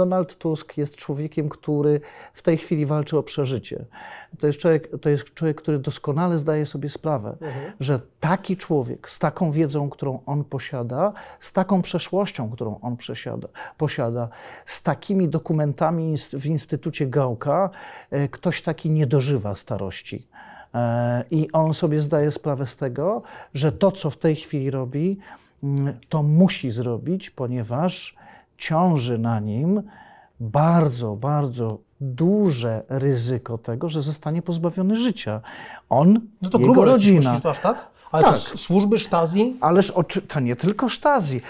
Donald Tusk jest człowiekiem, który w tej chwili walczy o przeżycie. To jest człowiek, to jest człowiek który doskonale zdaje sobie sprawę, że taki człowiek z taką wiedzą, którą on posiada, z taką przeszłością, którą on przesiada, posiada, z takimi dokumentami w Instytucie Gałka, e, ktoś taki nie dożywa starości. E, I on sobie zdaje sprawę z tego, że to, co w tej chwili robi, mm, to musi zrobić, ponieważ ciąży na nim bardzo, bardzo duże ryzyko tego, że zostanie pozbawiony życia. On, No to jego grubo rodzina. myślisz, aż tak? Ale Tak. to służby Stasi, Ależ oczy, to nie tylko Stasi.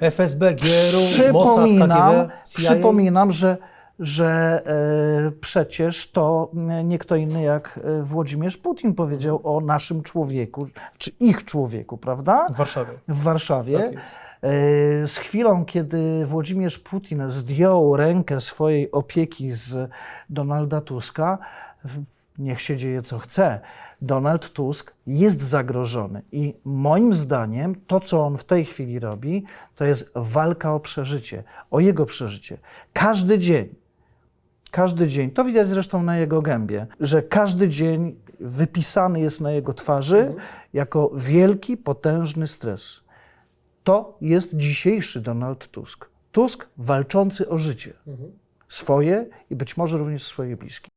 E, FSB, GRU, Mossad, KGB, CIA? przypominam że, że e, przecież to nie kto inny jak e, Włodzimierz Putin powiedział o naszym człowieku, czy ich człowieku, prawda? W Warszawie. W Warszawie. Tak jest. Z chwilą, kiedy Włodzimierz Putin zdjął rękę swojej opieki z Donalda Tuska, niech się dzieje co chce, Donald Tusk jest zagrożony. I moim zdaniem to, co on w tej chwili robi, to jest walka o przeżycie, o jego przeżycie. Każdy dzień, każdy dzień, to widać zresztą na jego gębie, że każdy dzień wypisany jest na jego twarzy jako wielki, potężny stres. To jest dzisiejszy Donald Tusk. Tusk walczący o życie swoje i być może również swoje bliskie.